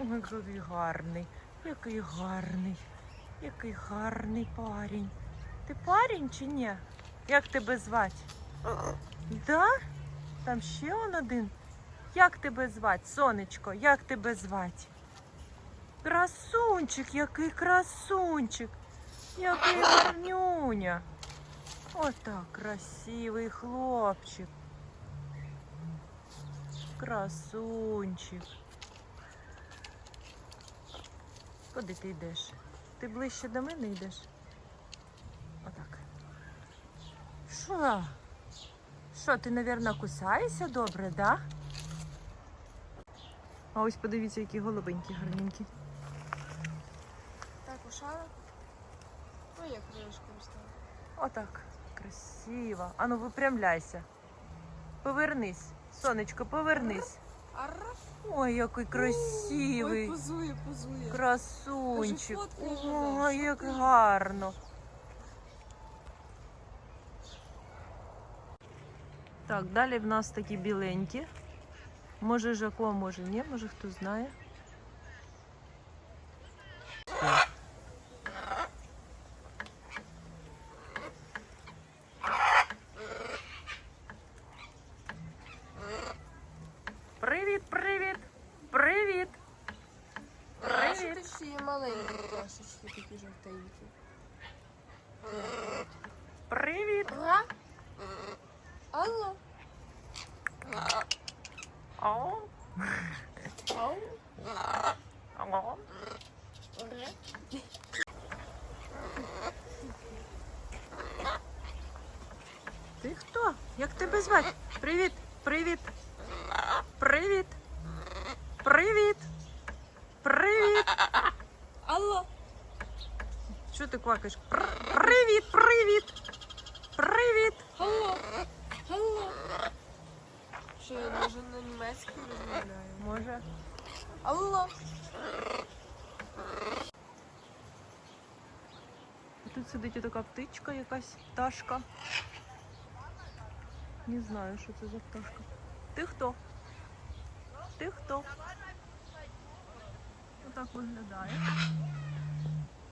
Ой, який гарний, який гарний, який гарний парень. Ти парень чи ні? Як тебе звати? Да? Там ще он один. Як тебе звати, сонечко? Як тебе звати? Красунчик, який красунчик, який гарнюня. Отак красивий хлопчик. Красунчик. Куди ти йдеш? Ти ближче до мене йдеш? Отак. Що? Що, ти, мабуть, кусаєшся добре, да? А ось подивіться, які голубенькі гарненькі. Так, ушала. Ну, я крылышком стала. Отак. Красиво. Ану, випрямляйся. Повернись. Сонечко, повернись. Арра. Ой, який красивий. Ой, позує, позує. Красунчик. Ой, як гарно. Так, далі в нас такі біленькі. Може Жако, може ні, може хто знає. Привіт, привіт! Привіт! А що Привіт! ти ще є маленькі пташечки, такі жовтенькі? Привіт! Га? Алло? Ау! Ау? Ре? Ти хто? Як тебе звати? Привіт! Привіт! Привіт! Привіт! Привіт! Алло? Що ти квакаєш? Привіт! Привіт! Привіт! Алло? Алло? Що, я може на німецькій розмовляю? Може. Алло? Тут сидить така птичка, якась пташка. Не знаю, що це за пташка. Ти хто? Ти хто? Отак виглядає.